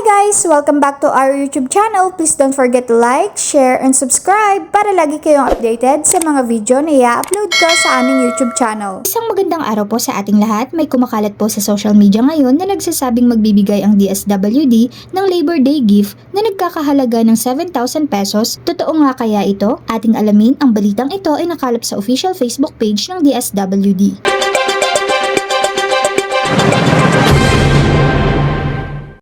guys! Welcome back to our YouTube channel. Please don't forget to like, share, and subscribe para lagi kayong updated sa mga video na i-upload ko sa aming YouTube channel. Isang magandang araw po sa ating lahat. May kumakalat po sa social media ngayon na nagsasabing magbibigay ang DSWD ng Labor Day gift na nagkakahalaga ng 7,000 pesos. Totoo nga kaya ito? Ating alamin, ang balitang ito ay nakalap sa official Facebook page ng DSWD.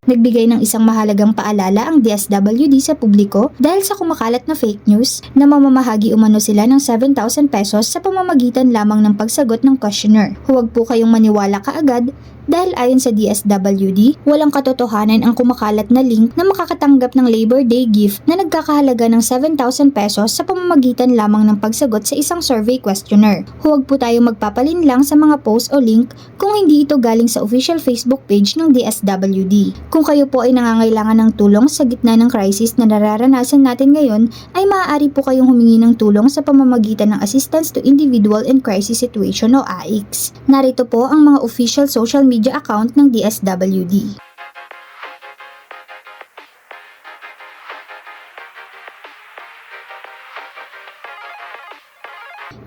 Nagbigay ng isang mahalagang paalala ang DSWD sa publiko dahil sa kumakalat na fake news na mamamahagi umano sila ng 7,000 pesos sa pamamagitan lamang ng pagsagot ng questionnaire. Huwag po kayong maniwala kaagad dahil ayon sa DSWD, walang katotohanan ang kumakalat na link na makakatanggap ng Labor Day gift na nagkakahalaga ng 7,000 pesos sa pamamagitan lamang ng pagsagot sa isang survey questionnaire. Huwag po tayong magpapalin lang sa mga post o link kung hindi ito galing sa official Facebook page ng DSWD. Kung kayo po ay nangangailangan ng tulong sa gitna ng crisis na nararanasan natin ngayon, ay maaari po kayong humingi ng tulong sa pamamagitan ng Assistance to Individual in Crisis Situation o AICS. Narito po ang mga official social media account ng DSWD.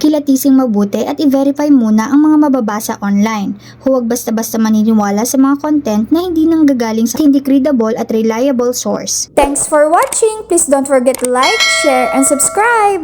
Kilatising mabuti at i-verify muna ang mga mababasa online. Huwag basta-basta maniniwala sa mga content na hindi nanggagaling sa hindi credible at reliable source. Thanks for watching! Please don't forget to like, share, and subscribe!